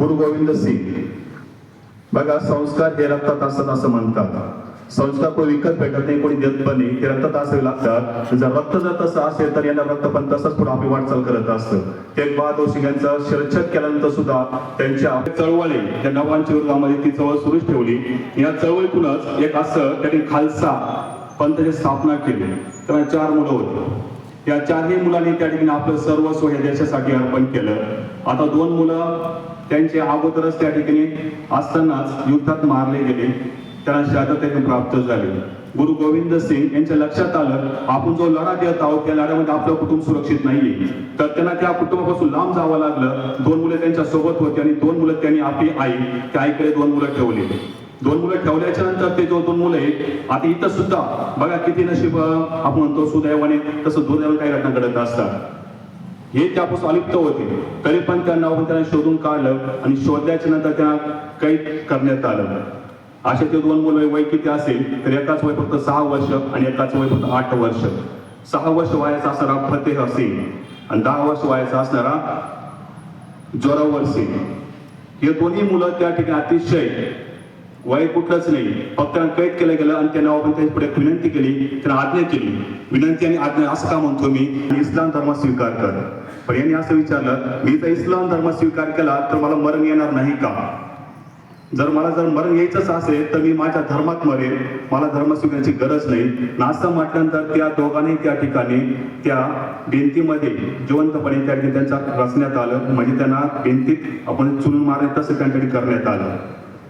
गुरु गोविंद सिंग. बघा संस्कार हे रक्तात असतात असं म्हणतात. संस्कार कोणी विकत भेटत नाही कोणी देत पण नाही. ते रक्तात असावे लागतात. जर रक्त जर तसं असेल तर यांना रक्त पण तसंच पुढे आपली वाटचाल करत असतं. तेग बहादूर सिंग यांचा शिरछत केल्यानंतर सुद्धा त्यांच्या चळवळी त्या नवांच्या विरोधामध्ये ती चळवळ सुरूच ठेवली. या चळवळीतूनच एक असं त्यांनी खालसा पंथाची स्थापना केली. तर चार मुलं होती. या चारही मुलांनी त्या ठिकाणी आपलं सर्वस्व या देशासाठी अर्पण केलं. आता दोन मुलं त्यांचे अगोदरच त्या ठिकाणी असतानाच युद्धात मारले गेले. त्यांना शहादत प्राप्त झाले. गुरु गोविंद सिंग यांच्या लक्षात आलं आपण जो लढा देत आहोत त्या लढ्यामध्ये आपलं कुटुंब सुरक्षित नाहीये. तर त्यांना त्या कुटुंबापासून लांब जावं लागलं. दोन मुलं त्यांच्यासोबत होती आणि दोन मुलं त्यांनी आपली आई त्या आईकडे दोन मुलं ठेवली. दोन मुलं ठेवल्याच्या नंतर ते जो दोन मुलं आहेत. आता इथं सुद्धा बघा किती नशीब आपण म्हणतो सुदैवाने तसं दुर्दैवाने काही घटना घडत असतात हे त्यापासून अलिप्त होते. तरी पण त्यांना आपण त्यांना शोधून काढलं आणि शोधल्याच्या नंतर त्यांना कैद करण्यात आलं. असे ते दोन मुलं वय किती असेल तर एकाच वय फक्त सहा वर्ष आणि एकाच वय फक्त आठ वर्ष. सहा वर्ष वयाचा असणारा फतेह असेल आणि दहा वर्ष वयाचा असणारा जोरावर सिंग हे दोन्ही मुलं त्या ठिकाणी अतिशय वय कुठलंच नाही. फक्त कैद केलं गेलं आणि त्यांना आपण पुढे विनंती केली त्यांना आज्ञा केली. विनंती आणि आज्ञा असं का म्हणतो मी? इस्लाम धर्म स्वीकार कर. पण यांनी असं विचारलं मी जर इस्लाम धर्म स्वीकार केला तर मला मरण येणार नाही का? जर मला जर मरण यायचंच असेल तर मी माझ्या धर्मात मरेल मला धर्म स्वीकारण्याची गरज नाही. असं म्हटल्यानंतर त्या दोघांनी त्या ठिकाणी त्या भिंतीमध्ये जिवंतपणे त्या ठिकाणी त्यांचा रचण्यात आलं. म्हणजे त्यांना भिंतीत आपण चुनून मारण्यात तसं त्यांच्याकडे करण्यात आलं.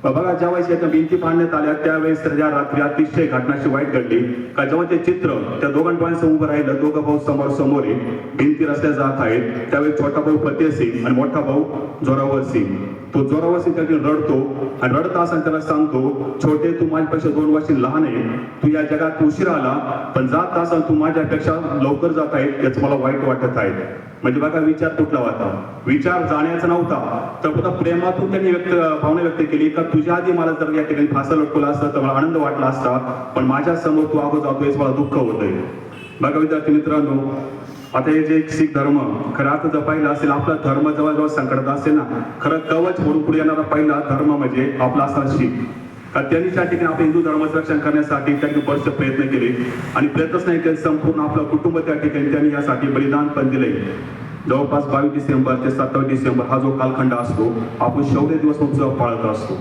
बघा ज्यावेळेस याच्या भिंती बांधण्यात आल्या त्यावेळेस तर ज्या रात्री अतिशय घटनाशी वाईट घडली. का जेव्हा ते चित्र त्या दोघां उभं राहिलं दोघं भाऊ समोर समोर आहे भिंती रस्त्या जात आहेत. त्यावेळी छोटा भाऊ फतेह सिंग आणि मोठा भाऊ जोरावर सिंग तो जोरावर सिंग त्या रडतो आणि रडत असताना त्याला सांगतो छोटे तू माझ्यापेक्षा दोन वर्षी लहान आहे. तू या जगात उशीर आला पण जात असताना तू माझ्यापेक्षा लवकर जात आहे याचं मला वाईट वाटत आहे. म्हणजे बघा विचार कुठला होता. विचार जाण्याचा नव्हता. तर फक्त प्रेमातून त्यांनी व्यक्त भावना व्यक्त केली का तुझ्या आधी मला जर या ठिकाणी फासा लटकवला असता तर मला आनंद वाटला असता. पण माझ्यासमोर तू आगो जातोयस मला दुःख होतंय. बघा विद्यार्थी मित्रांनो आता हे जे शीख धर्म खरं आता जर पाहिलं असेल आपला धर्म जवळजवळ संकटात असेल ना खरं कवच म्हणून पुढे येणारा पहिला धर्म म्हणजे आपला असा शीख. कारण त्यांनी त्या ठिकाणी आपल्या हिंदू धर्माचं रक्षण करण्यासाठी त्यांनी बरेचसे प्रयत्न केले. आणि प्रयत्नच नाही केले संपूर्ण आपलं कुटुंब त्या ठिकाणी त्यांनी यासाठी बलिदान पण दिले. जवळपास बावीस डिसेंबर ते सत्तावीस डिसेंबर हा जो कालखंड असतो आपण शौर्य दिवस उत्सव पाळत असतो.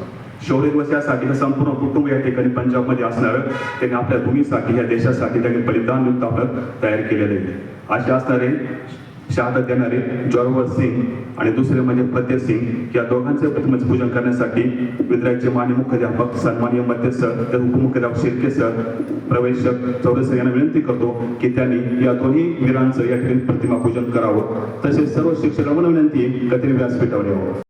शौर्य दिवस यासाठी संपूर्ण कुटुंब या ठिकाणी पंजाबमध्ये असणार. त्यांनी आपल्या भूमीसाठी या देशासाठी त्यांनी बलिदान युक्त आपलं तयार केलेलं आहे. असे असणारे शहादत देणारे जोरवर सिंग आणि दुसरे म्हणजे फतेह सिंग या दोघांचे प्रतिमेचे पूजन करण्यासाठी विद्यालयाचे मान्य मुख्याध्यापक सन्माननीय मध्य सर तर उपमुख्याध्यापक शिर्के सर प्रवेशक चौधरी सर यांना विनंती करतो की त्यांनी या दोन्ही वीरांचं या ठिकाणी प्रतिमा पूजन करावं. तसेच सर्व शिक्षकांना विनंती आहे व्यासपीठावर यावं.